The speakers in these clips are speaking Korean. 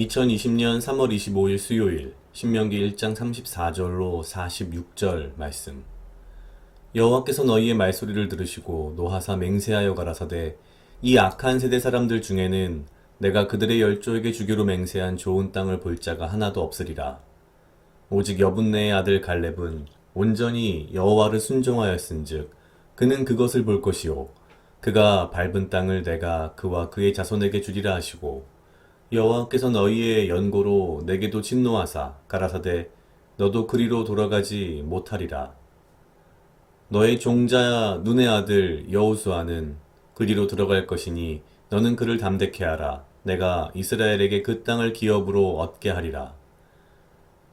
2020년 3월 25일 수요일 신명기 1장 34절로 46절 말씀. 여호와께서 너희의 말소리를 들으시고 노하사 맹세하여 가라사대 이 악한 세대 사람들 중에는 내가 그들의 열조에게 주기로 맹세한 좋은 땅을 볼 자가 하나도 없으리라. 오직 여분네의 아들 갈렙은 온전히 여호와를 순종하였은즉 그는 그것을 볼 것이요 그가 밟은 땅을 내가 그와 그의 자손에게 주리라 하시고 여호와께서 너희의 연고로 내게도 진노하사 가라사대 너도 그리로 돌아가지 못하리라. 너의 종자 눈의 아들 여호수아는 그리로 들어갈 것이니 너는 그를 담대케 하라. 내가 이스라엘에게 그 땅을 기업으로 얻게 하리라.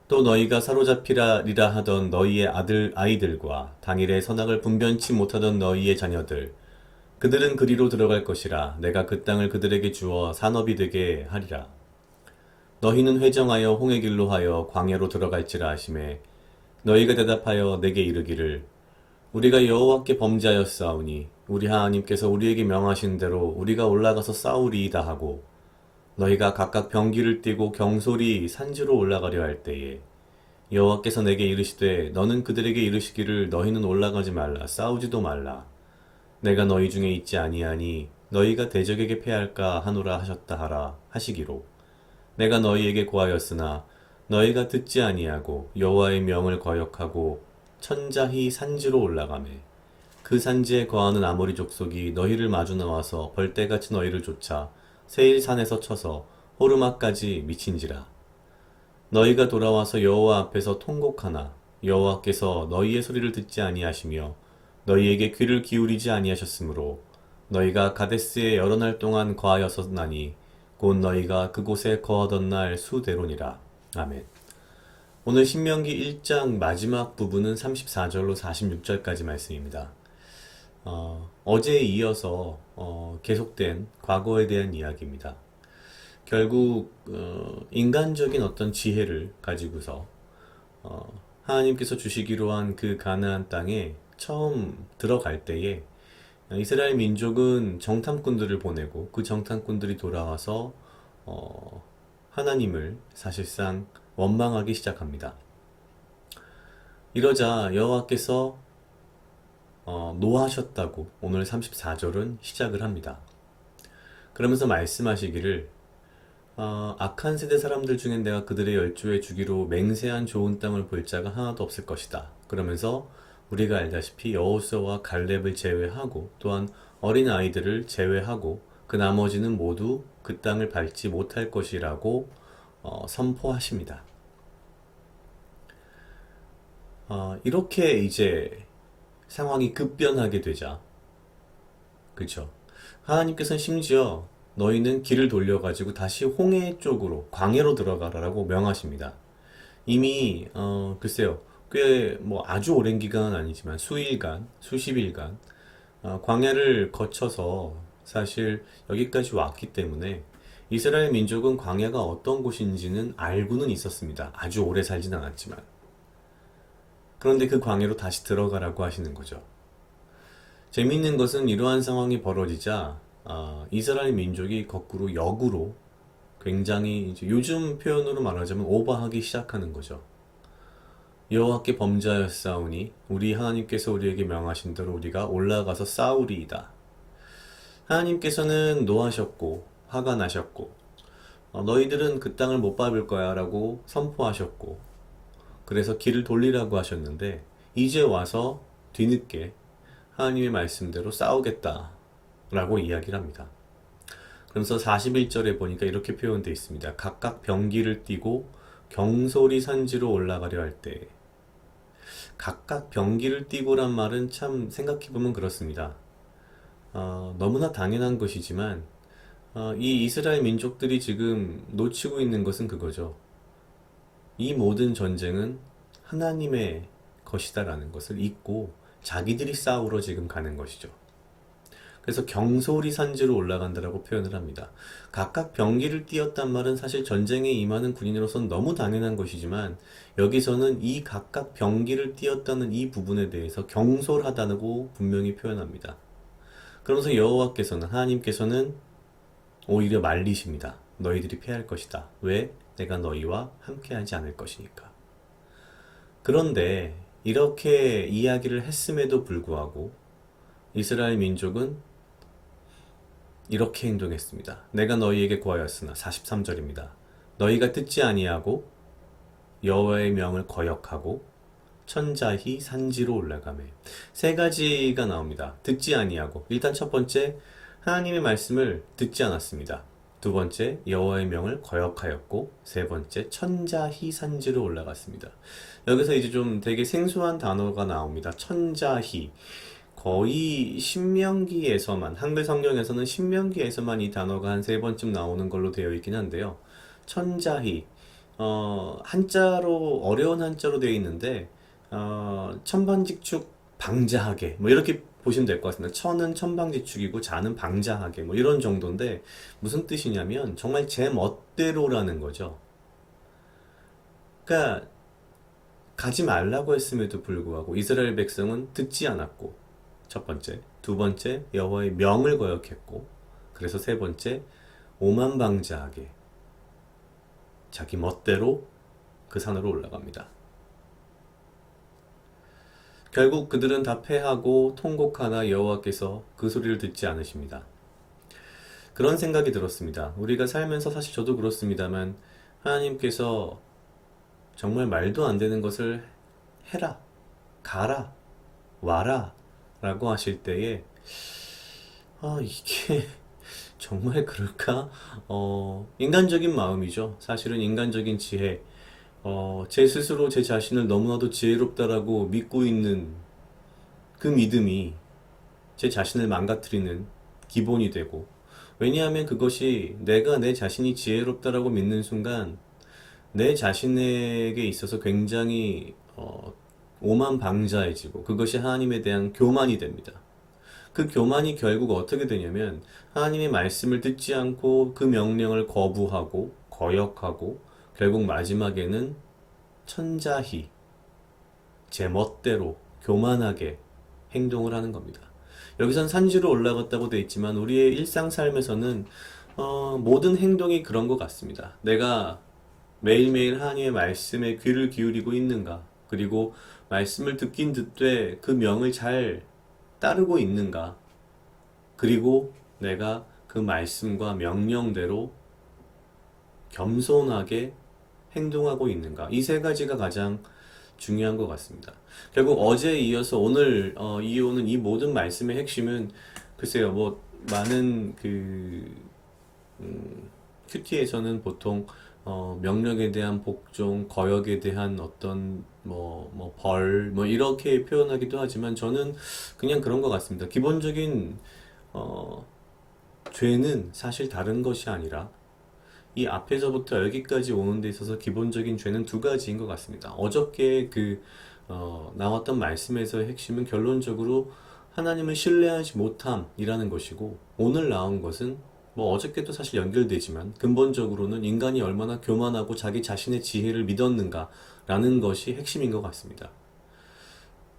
또 너희가 사로잡히라리라 하던 너희의 아들 아이들과 당일에 선악을 분변치 못하던 너희의 자녀들 그들은 그리로 들어갈 것이라 내가 그 땅을 그들에게 주어 산업이 되게 하리라. 너희는 회정하여 홍해 길로 하여 광야로 들어갈지라 하심에 너희가 대답하여 내게 이르기를 우리가 여호와께 범죄하였사오니 우리 하나님께서 우리에게 명하신 대로 우리가 올라가서 싸우리이다 하고 너희가 각각 병기를 띠고 경솔이 산지로 올라가려 할 때에 여호와께서 내게 이르시되 너는 그들에게 이르시기를 너희는 올라가지 말라 싸우지도 말라 내가 너희 중에 있지 아니하니 너희가 대적에게 패할까 하노라 하셨다 하라 하시기로. 내가 너희에게 고하였으나 너희가 듣지 아니하고 여호와의 명을 거역하고 천자히 산지로 올라가매. 그 산지에 거하는 아모리 족속이 너희를 마주 나와서 벌떼같이 너희를 쫓아 세일 산에서 쳐서 호르마까지 미친지라. 너희가 돌아와서 여호와 앞에서 통곡하나 여호와께서 너희의 소리를 듣지 아니하시며 너희에게 귀를 기울이지 아니하셨으므로 너희가 가데스에 여러 날 동안 거하였었나니 곧 너희가 그곳에 거하던 날 수대로니라 아멘. 오늘 신명기 1장 마지막 부분은 34절로 46절까지 말씀입니다. 어, 어제에 이어서 어, 계속된 과거에 대한 이야기입니다. 결국 어, 인간적인 어떤 지혜를 가지고서 어, 하나님께서 주시기로 한 그 가나안 땅에 처음 들어갈 때에 이스라엘 민족은 정탐꾼들을 보내고 그 정탐꾼들이 돌아와서 어, 하나님을 사실상 원망하기 시작합니다. 이러자 여호와께서 어, 노하셨다고 오늘 34절은 시작을 합니다. 그러면서 말씀하시기를 어, 악한 세대 사람들 중엔 내가 그들의 열조에 주기로 맹세한 좋은 땅을 볼 자가 하나도 없을 것이다. 그러면서 우리가 알다시피 여호수아와 갈렙을 제외하고 또한 어린 아이들을 제외하고 그 나머지는 모두 그 땅을 밟지 못할 것이라고 어, 선포하십니다. 어, 이렇게 이제 상황이 급변하게 되자, 그렇죠? 하나님께서는 심지어 너희는 길을 돌려가지고 다시 홍해 쪽으로 광야로 들어가라라고 명하십니다. 이미 어, 글쎄요, 꽤 뭐 아주 오랜 기간은 아니지만 수일간, 수십일간 어, 광야를 거쳐서 사실 여기까지 왔기 때문에 이스라엘 민족은 광야가 어떤 곳인지는 알고는 있었습니다. 아주 오래 살진 않았지만. 그런데 그 광야로 다시 들어가라고 하시는 거죠. 재미있는 것은 이러한 상황이 벌어지자 아, 이스라엘 민족이 거꾸로 역으로 굉장히 요즘 표현으로 말하자면 오버하기 시작하는 거죠. 여호와께 범죄하였사오니 우리 하나님께서 우리에게 명하신 대로 우리가 올라가서 싸우리이다. 하나님께서는 노하셨고 화가 나셨고 어, 너희들은 그 땅을 못 밟을 거야라고 선포하셨고 그래서 길을 돌리라고 하셨는데 이제 와서 뒤늦게 하나님의 말씀대로 싸우겠다라고 이야기를 합니다. 그러면서 41절에 보니까 이렇게 표현되어 있습니다. 각각 병기를 띠고 경솔이 산지로 올라가려 할 때 각각 병기를 띠고란 말은 참 생각해보면 그렇습니다. 어, 너무나 당연한 것이지만 어, 이 이스라엘 민족들이 지금 놓치고 있는 것은 그거죠. 이 모든 전쟁은 하나님의 것이다라는 것을 잊고 자기들이 싸우러 지금 가는 것이죠. 그래서 경솔이 산지로 올라간다라고 표현을 합니다. 각각 병기를 띄었단 말은 사실 전쟁에 임하는 군인으로서는 너무 당연한 것이지만 여기서는 이 각각 병기를 띄었다는 이 부분에 대해서 경솔하다고 분명히 표현합니다. 그러면서 여호와께서는 하나님께서는 오히려 말리십니다. 너희들이 패할 것이다. 왜? 내가 너희와 함께하지 않을 것이니까. 그런데 이렇게 이야기를 했음에도 불구하고 이스라엘 민족은 이렇게 행동했습니다. 내가 너희에게 구하였으나 43절입니다. 너희가 듣지 아니하고 여호와의 명을 거역하고 천자히 산지로 올라가매 세 가지가 나옵니다. 듣지 아니하고 일단 첫 번째 하나님의 말씀을 듣지 않았습니다. 두 번째 여호와의 명을 거역하였고 세 번째 천자히 산지로 올라갔습니다. 여기서 이제 좀 되게 생소한 단어가 나옵니다. 천자히 거의 신명기에서만 한글 성경에서는 신명기에서만 이 단어가 한 세 번쯤 나오는 걸로 되어 있긴 한데요. 천자히 어, 한자로 어려운 한자로 되어 있는데 어, 천반직축 방자하게 뭐 이렇게 보시면 될 것 같습니다. 천은 천방지축이고 자는 방자하게 뭐 이런 정도인데 무슨 뜻이냐면 정말 제 멋대로라는 거죠. 그러니까 가지 말라고 했음에도 불구하고 이스라엘 백성은 듣지 않았고 첫 번째, 두 번째 여호와의 명을 거역했고 그래서 세 번째 오만방자하게 자기 멋대로 그 산으로 올라갑니다. 결국 그들은 다 패하고 통곡하나 여호와께서 그 소리를 듣지 않으십니다. 그런 생각이 들었습니다. 우리가 살면서 사실 저도 그렇습니다만 하나님께서 정말 말도 안 되는 것을 해라, 가라, 와라 라고 하실 때에 아 이게 정말 그럴까? 어, 인간적인 마음이죠. 사실은 인간적인 지혜. 어, 제 스스로 제 자신을 너무나도 지혜롭다라고 믿고 있는 그 믿음이 제 자신을 망가뜨리는 기본이 되고, 왜냐하면 그것이 내가 내 자신이 지혜롭다라고 믿는 순간 내 자신에게 있어서 굉장히 어, 오만 방자해지고 그것이 하나님에 대한 교만이 됩니다. 그 교만이 결국 어떻게 되냐면 하나님의 말씀을 듣지 않고 그 명령을 거부하고 거역하고 결국 마지막에는 천자히 제 멋대로 교만하게 행동을 하는 겁니다. 여기선 산지로 올라갔다고 돼 있지만 우리의 일상 삶에서는 어, 모든 행동이 그런 것 같습니다. 내가 매일매일 하나님의 말씀에 귀를 기울이고 있는가? 그리고 말씀을 듣긴 듣되 그 명을 잘 따르고 있는가? 그리고 내가 그 말씀과 명령대로 겸손하게 행동하고 있는가? 이 세 가지가 가장 중요한 것 같습니다. 결국 어제에 이어서 오늘 어, 이어오는 이 모든 말씀의 핵심은 글쎄요, 뭐 많은 그 음, 큐티에서는 보통 어, 명령에 대한 복종, 거역에 대한 어떤 뭐, 뭐, 벌, 뭐, 이렇게 표현하기도 하지만 저는 그냥 그런 것 같습니다. 기본적인, 어, 죄는 사실 다른 것이 아니라 이 앞에서부터 여기까지 오는 데 있어서 기본적인 죄는 두 가지인 것 같습니다. 어저께 그, 어, 나왔던 말씀에서의 핵심은 결론적으로 하나님을 신뢰하지 못함이라는 것이고 오늘 나온 것은 뭐 어저께도 사실 연결되지만 근본적으로는 인간이 얼마나 교만하고 자기 자신의 지혜를 믿었는가 라는 것이 핵심인 것 같습니다.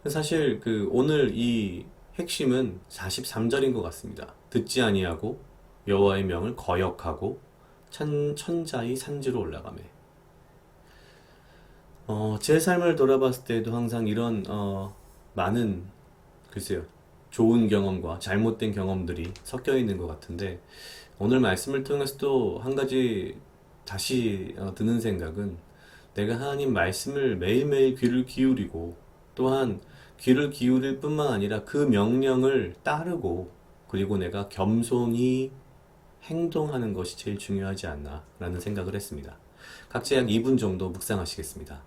사실 그 오늘 이 핵심은 43절인 것 같습니다. 듣지 아니하고 여호와의 명을 거역하고 천, 천자의 산지로 올라가매. 어, 제 삶을 돌아봤을 때도 항상 이런 어, 많은 글쎄요 좋은 경험과 잘못된 경험들이 섞여 있는 것 같은데 오늘 말씀을 통해서도 한 가지 다시 어, 드는 생각은 내가 하나님 말씀을 매일매일 귀를 기울이고 또한 귀를 기울일 뿐만 아니라 그 명령을 따르고 그리고 내가 겸손히 행동하는 것이 제일 중요하지 않나 라는 생각을 했습니다. 각자 약 2분 정도 묵상하시겠습니다.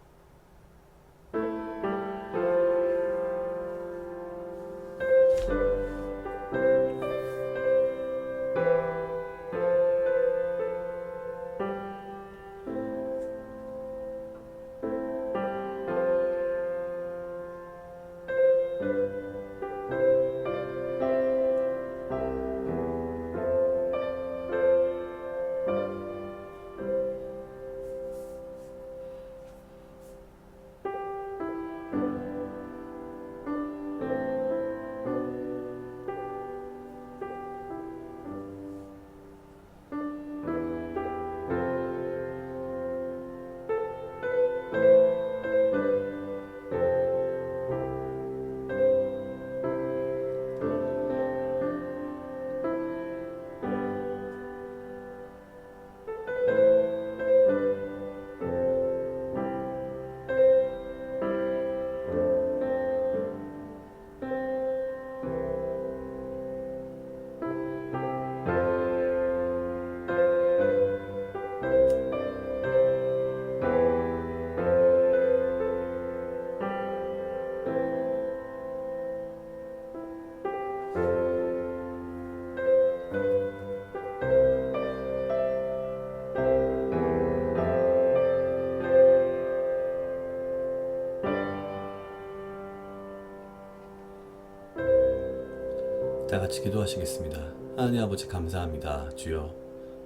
기도하시겠습니다. 하나님 아버지 감사합니다. 주여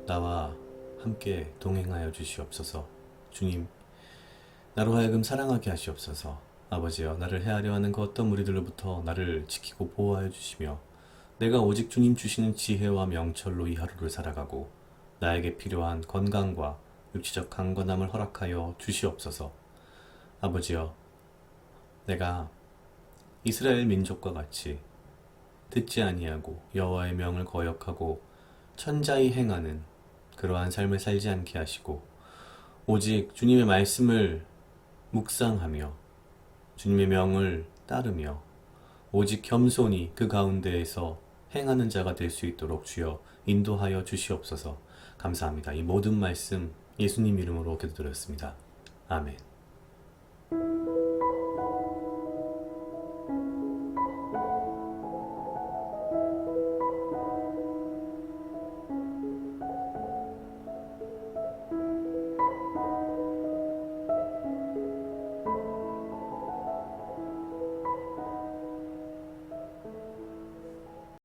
나와 함께 동행하여 주시옵소서. 주님 나로 하여금 사랑하게 하시옵소서. 아버지여 나를 헤아려 하는 그 어떤 무리들로부터 나를 지키고 보호하여 주시며 내가 오직 주님 주시는 지혜와 명철로 이 하루를 살아가고 나에게 필요한 건강과 육체적 강건함을 허락하여 주시옵소서. 아버지여 내가 이스라엘 민족과 같이 듣지 아니하고 여호와의 명을 거역하고 천자히 행하는 그러한 삶을 살지 않게 하시고 오직 주님의 말씀을 묵상하며 주님의 명을 따르며 오직 겸손히 그 가운데에서 행하는 자가 될 수 있도록 주여 인도하여 주시옵소서 감사합니다. 이 모든 말씀 예수님 이름으로 기도드렸습니다. 아멘.